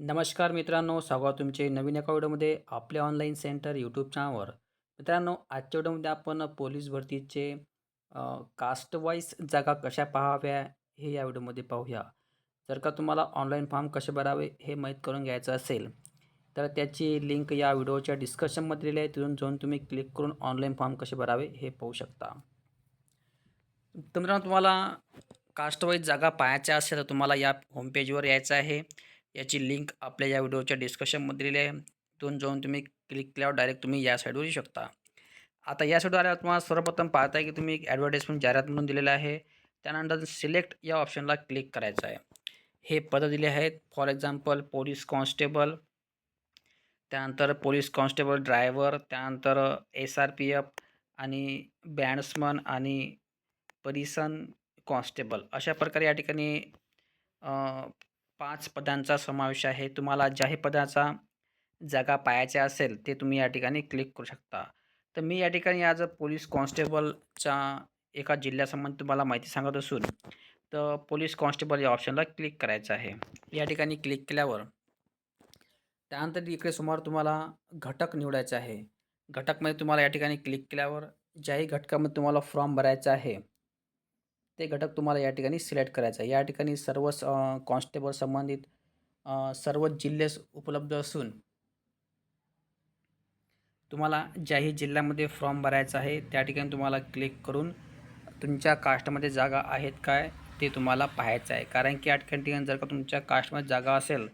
नमस्कार मित्रांनो स्वागत तुमचे नवीन एका व्हिडिओमध्ये आपल्या ऑनलाईन सेंटर यूट्यूब चॅनलवर मित्रांनो आजच्या व्हिडिओमध्ये आपण पोलीस भरतीचे कास्ट वाईज जागा कशा पाहाव्या हे या व्हिडिओमध्ये पाहूया. जर का तुम्हाला ऑनलाईन फॉर्म कसे भरावे हे माहीत करून घ्यायचं असेल तर त्याची लिंक या व्हिडिओच्या डिस्क्रिप्शनमध्ये दिली आहे. तिथून जाऊन तुम्ही क्लिक करून ऑनलाईन फॉर्म कसे भरावे हे पाहू शकता. तर मित्रांनो तुम्हाला कास्ट वाईज जागा पाहायच्या असेल तर तुम्हाला या होमपेजवर यायचं आहे. याची लिंक आपल्या या व्हिडिओच्या डिस्कशनमध्ये दिली आहे. तिथून जाऊन तुम्ही क्लिक केल्यावर डायरेक्ट तुम्ही या साईडवर येऊ शकता. आता या साईडवर आल्यावर तुम्हाला सर्वप्रथम पाहताय की तुम्ही एक ॲडव्हर्टाईजमेंट जाहिरात म्हणून दिलेलं आहे. त्यानंतर सिलेक्ट या ऑप्शनला क्लिक करायचं आहे. हे पदं दिले आहेत. फॉर एक्झाम्पल पोलीस कॉन्स्टेबल त्यानंतर पोलीस कॉन्स्टेबल ड्रायव्हर त्यानंतर एस आर पी एफ आणि बँड्समन आणि परिसन कॉन्स्टेबल अशा प्रकारे या ठिकाणी पाच पदांचा समावेश आहे. तुम्हाला ज्याही पदाचा जागा पाहायच्या असेल ते तुम्ही या ठिकाणी क्लिक करू शकता. तर मी या ठिकाणी आज पोलीस कॉन्स्टेबलच्या एका जिल्ह्यासंबंधी तुम्हाला माहिती सांगत असून तर पोलीस कॉन्स्टेबल या ऑप्शनला क्लिक करायचं आहे. या ठिकाणी क्लिक केल्यावर त्यानंतर इकडे समोर तुम्हाला घटक निवडायचा आहे. घटकमध्ये तुम्हाला या ठिकाणी क्लिक केल्यावर ज्याही घटकामध्ये तुम्हाला फॉर्म भरायचा आहे ते घटक तुम्हाला या ठिकाणी सिलेक्ट करायचं आहे. या ठिकाणी सर्व कॉन्स्टेबल संबंधित सर्व जिल्हे उपलब्ध असून तुम्हाला ज्याही जिल्ह्यामध्ये फॉर्म भरायचा आहे त्या ठिकाणी तुम्हाला क्लिक करून तुमच्या कास्टमध्ये जागा आहेत काय ते तुम्हाला पाहायचं आहे. कारण की या ठिकाणी जर का तुमच्या कास्टमध्ये जागा असेल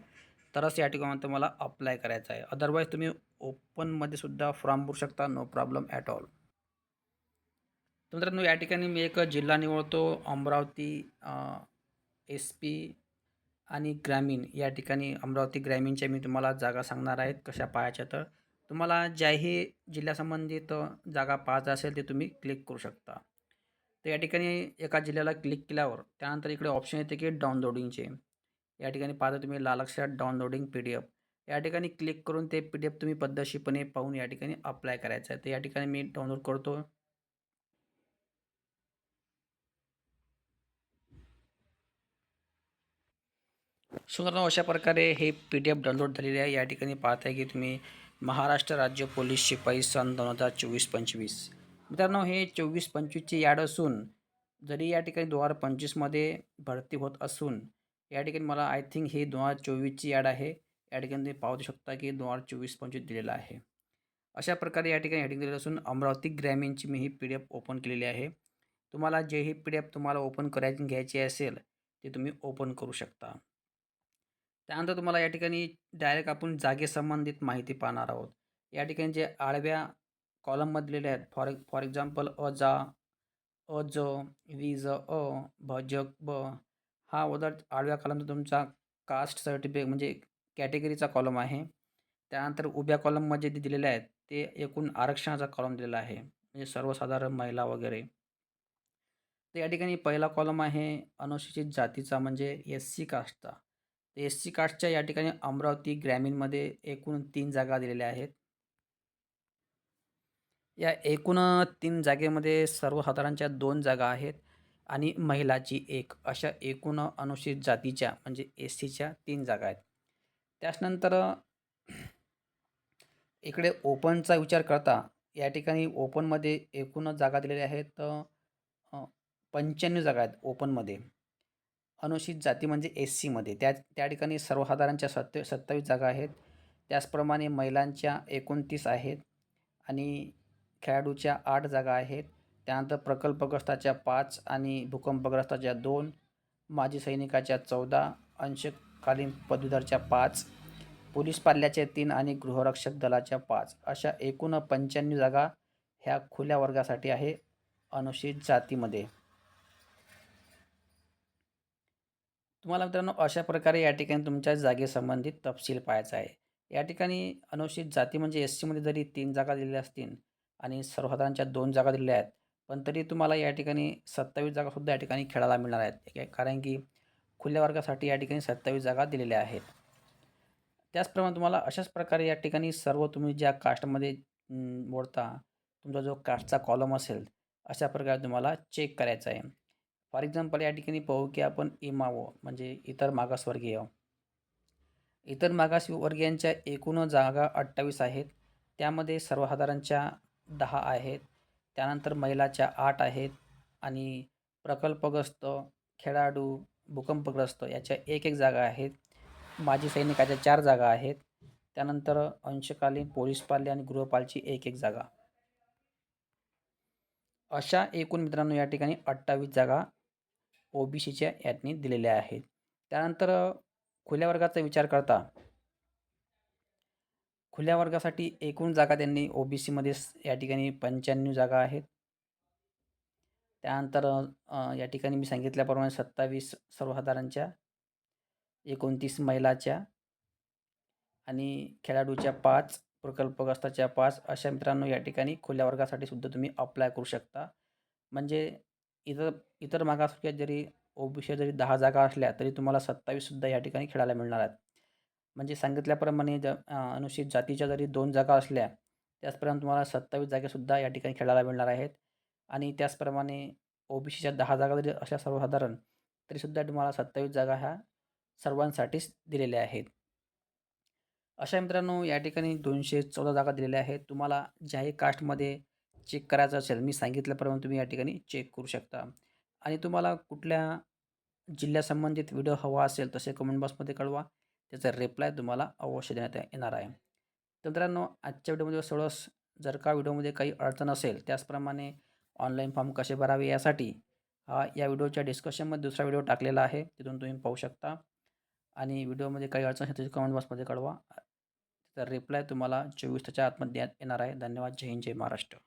तरच या ठिकाणी तुम्हाला अप्लाय करायचं आहे. अदरवाईज तुम्ही ओपनमध्ये सुद्धा फॉर्म भरू शकता नो प्रॉब्लेम ॲट ऑल तर मित्रांनो या ठिकाणी मी एक जिल्हा निवडतो. अमरावती एस पी आणि ग्रामीण. या ठिकाणी अमरावती ग्रामीणच्या मी तुम्हाला जागा सांगणार आहेत कशा पाहायच्या तर. तुम्हाला ज्याही जिल्ह्यासंबंधित जागा पाहायचं असेल ते तुम्ही क्लिक करू शकता. तर या ठिकाणी एका जिल्ह्याला क्लिक केल्यावर त्यानंतर इकडे ऑप्शन येते की डाउनलोडिंगचे या ठिकाणी पाहता तुम्ही लाल अक्षरात डाउनलोडिंग पी डी एफ या ठिकाणी क्लिक करून ते पी डी एफ तुम्ही पद्धतशीरपणे पाहून या ठिकाणी अप्लाय करायचं आहे. तर या ठिकाणी मी डाउनलोड करतो. सुंदर अशा प्रकारे हे पी डी एफ डाउनलोड झालेले आहे. या ठिकाणी पाहताय की तुम्ही महाराष्ट्र राज्य पोलीस शिपाई सन दोन हजार चोवीस पंचवीस. मित्रांनो हे चोवीस पंचवीसची याड असून जरी या ठिकाणी दोन हजार पंचवीसमध्ये भरती होत असून या ठिकाणी मला आय थिंक ही दोन हजार चोवीसची याड आहे. या ठिकाणी तुम्ही पाहू शकता की दोन हजार चोवीस पंचवीस दिलेलं आहे. अशा प्रकारे या ठिकाणी हेडिंग दिलेलं असून अमरावती ग्रामीणची मी ही पी डी एफ ओपन केलेली आहे. तुम्हाला जे ही पी डी एफ तुम्हाला ओपन करायची घ्यायची असेल ते तुम्ही ओपन करू शकता. त्यानंतर तुम्हाला या ठिकाणी डायरेक्ट आपण जागेसंबंधित माहिती पाहणार आहोत. या ठिकाणी जे आडव्या कॉलममध्ये दिलेले आहेत फॉर फॉर एक्झाम्पल अ जा अ ज वी ज अ भ ज ब हा उदर आडव्या कॉलमचा तुमचा कास्ट सर्टिफिकेट म्हणजे कॅटेगरीचा कॉलम आहे. त्यानंतर उभ्या कॉलममध्ये जे दिलेले आहेत ते एकूण आरक्षणाचा कॉलम दिलेला आहे म्हणजे सर्वसाधारण महिला वगैरे. तर या ठिकाणी पहिला कॉलम आहे अनुसूचित जातीचा म्हणजे एस सी कास्टचा एस सी कास्टच्या या ठिकाणी अमरावती ग्रामीणमध्ये एकूण तीन जागा दिलेल्या आहेत. या एकूण तीन जागेमध्ये सर्वसाधारणच्या दोन जागा आहेत आणि महिलाची एक. अशा एकूण अनुसूचित जातीच्या म्हणजे एस सीच्या तीन जागा आहेत. त्याचनंतर इकडे ओपनचा विचार करता या ठिकाणी ओपनमध्ये एकूण जागा दिलेल्या आहेत पंच्याण्णव जागा आहेत ओपनमध्ये. अनुसूचित जाती म्हणजे एस सीमध्ये. त्या त्या ठिकाणी सर्वसाधारणच्या सत्य सत्तावीस जागा आहेत. त्याचप्रमाणे महिलांच्या एकोणतीस आहेत आणि खेळाडूच्या आठ जागा आहेत. त्यानंतर प्रकल्पग्रस्ताच्या पाच आणि भूकंपग्रस्ताच्या दोन माजी सैनिकाच्या चौदा अंशकालीन पदवीधरच्या पाच पोलीस पाल्याच्या तीन आणि गृहरक्षक दलाच्या पाच. अशा एकूण पंच्याण्णव जागा ह्या खुल्या वर्गासाठी आहे अनुसूचित जातीमध्ये. तुम्हाला मित्रांनो अशा प्रकारे या ठिकाणी तुमच्या जागेसंबंधित तपशील पाहायचा आहे. या ठिकाणी अनुसूचित जाती म्हणजे एस सीमध्ये जरी तीन जागा दिलेल्या असतील आणि सर्वसाधारणच्या दोन जागा दिलेल्या आहेत पण तरी तुम्हाला या ठिकाणी सत्तावीस जागासुद्धा या ठिकाणी खेळायला मिळणार आहेत. कारण की खुल्या वर्गासाठी या ठिकाणी सत्तावीस जागा दिलेल्या आहेत. त्याचप्रमाणे तुम्हाला अशाच प्रकारे या ठिकाणी सर्व तुम्ही ज्या कास्टमध्ये मोडता तुमचा जो कास्टचा कॉलम असेल अशा प्रकारे तुम्हाला चेक करायचा आहे. फॉर एक्झाम्पल या ठिकाणी पाहू की आपण इमावो म्हणजे इतर मागासवर्गीय. इतर मागासवर्गीयांच्या एकूण जागा अठ्ठावीस आहेत. त्यामध्ये सर्वसाधारणच्या दहा आहेत. त्यानंतर महिलाच्या आठ आहेत. आणि प्रकल्पग्रस्त खेळाडू भूकंपग्रस्त याच्या एक एक जागा आहेत. माजी सैनिकाच्या चार जागा आहेत. त्यानंतर अंशकालीन पोलीस पाल्य आणि गृहपालची एक एक जागा. अशा एकूण मित्रांनो या ठिकाणी अठ्ठावीस जागा ओबीसीच्या यातनी दिलेल्या आहेत. त्यानंतर खुल्या वर्गाचा विचार करता. खुल्या वर्गासाठी एकूण जागा त्यांनी ओबीसीमध्ये या ठिकाणी पंच्याण्णव जागा आहेत. त्यानंतर या ठिकाणी मी सांगितल्याप्रमाणे सत्तावीस सर्वसाधारणच्या एकोणतीस महिलाच्या आणि खेळाडूच्या पाच प्रकल्पग्रस्ताच्या पाच अशा मित्रांनो या ठिकाणी खुल्या वर्गासाठी सुद्धा तुम्ही अप्लाय करू शकता. म्हणजे इतर इतर मागासवर्गीयात जरी ओबीसी जरी दहा जागा असल्या तरी तुम्हाला सत्तावीससुद्धा या ठिकाणी खेळायला मिळणार आहेत. म्हणजे सांगितल्याप्रमाणे ज अनुसूचित जातीच्या जरी दोन जागा असल्या त्याचप्रमाणे तुम्हाला सत्तावीस जागेसुद्धा या ठिकाणी खेळायला मिळणार आहेत. आणि त्याचप्रमाणे ओबीसीच्या दहा जागा जरी असल्या सर्वसाधारण तरीसुद्धा तुम्हाला सत्तावीस जागा ह्या सर्वांसाठीच दिलेल्या आहेत. अशा मित्रांनो या ठिकाणी दोनशे चौदा जागा दिलेल्या आहेत. तुम्हाला ज्याही कास्टमध्ये चेक करायचं असेल मी सांगितल्याप्रमाणे तुम्ही या ठिकाणी चेक करू शकता. आणि तुम्हाला कुठल्या जिल्ह्यासंबंधित व्हिडिओ हवा असेल तसे कमेंट बॉक्समध्ये कळवा. त्याचा रिप्लाय तुम्हाला अवश्य देण्यात येणार आहे. तर मित्रांनो आजच्या व्हिडिओमध्ये सोळस जर का व्हिडिओमध्ये काही अडचण असेल त्याचप्रमाणे ऑनलाईन फॉर्म कसे भरावे यासाठी हा या व्हिडिओच्या डिस्कशनमध्ये दुसरा व्हिडिओ टाकलेला आहे तिथून तुम्ही पाहू शकता. आणि व्हिडिओमध्ये काही अडचण असेल तर कमेंट बॉक्समध्ये कळवा. तर रिप्लाय तुम्हाला चोवीस तासच्या आतमध्ये येणार आहे. धन्यवाद. जय हिंद जय महाराष्ट्र.